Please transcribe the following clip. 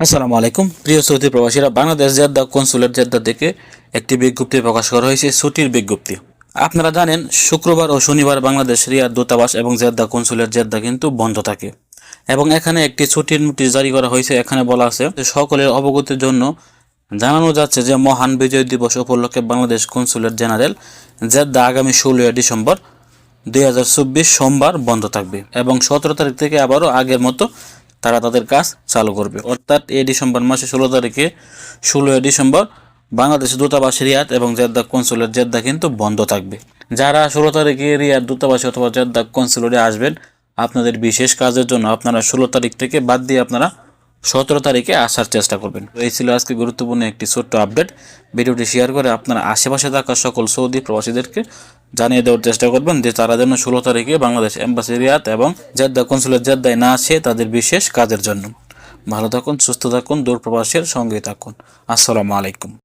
আসসালামু আলাইকুম। প্রিয় সৌদি প্রবাসীরা, বাংলাদেশ জেদ্দা কনসুলেট জেদ্দা থেকে একটি বিজ্ঞপ্তি প্রকাশ করা হয়েছে, ছুটির বিজ্ঞপ্তি। আপনারা জানেন, শুক্রবার ও শনিবার বাংলাদেশ রিয়াদ দূতাবাস এবং জেদ্দা কনসুলেট জেদ্দা কিন্তু বন্ধ থাকে। এবং এখানে একটি ছুটির নোটিশ জারি করা হয়েছে। এখানে বলা আছে, সকলের অবগতির জন্য জানানো যাচ্ছে যে, মহান বিজয় দিবস উপলক্ষে বাংলাদেশ কনসুলেট জেনারেল জেদ্দা আগামী ষোলোই ডিসেম্বর দুই হাজার চব্বিশ সোমবার বন্ধ থাকবে। এবং সতেরো তারিখ থেকে আবারও আগের মতো তারা তাদের কাজ চালু করবে। অর্থাৎ এই ডিসেম্বর মাসে ষোলো তারিখে ষোলোই ডিসেম্বর বাংলাদেশ দূতাবাস রিয়াদ এবং জেদ্দা কনসুলের জেদ্দা কিন্তু বন্ধ থাকবে। যারা ষোলো তারিখে রিয়াদ দূতাবাসে অথবা জেদ্দা কনসুলেটে আসবেন, আপনাদের বিশেষ কাজের জন্য আপনারা ষোলো তারিখ থেকে বাদ দিয়ে আপনারা সতেরো তারিখে আসার চেষ্টা করবেন। এই ছিল আজকে গুরুত্বপূর্ণ একটি ছোট্ট আপডেট। ভিডিওটি শেয়ার করে আপনার আশেপাশে থাকা সকল সৌদি প্রবাসীদেরকে জানিয়ে দেওয়ার চেষ্টা করবেন যে তারা যেন ষোলো তারিখে বাংলাদেশ এম্বাসি রিয়াদ এবং জেদ্দা কনসুলেট জেদ্দায় না আসে তাদের বিশেষ কাজের জন্য। ভালো থাকুন, সুস্থ থাকুন দূর প্রবাসের সঙ্গে থাকুন। আসসালামু আলাইকুম।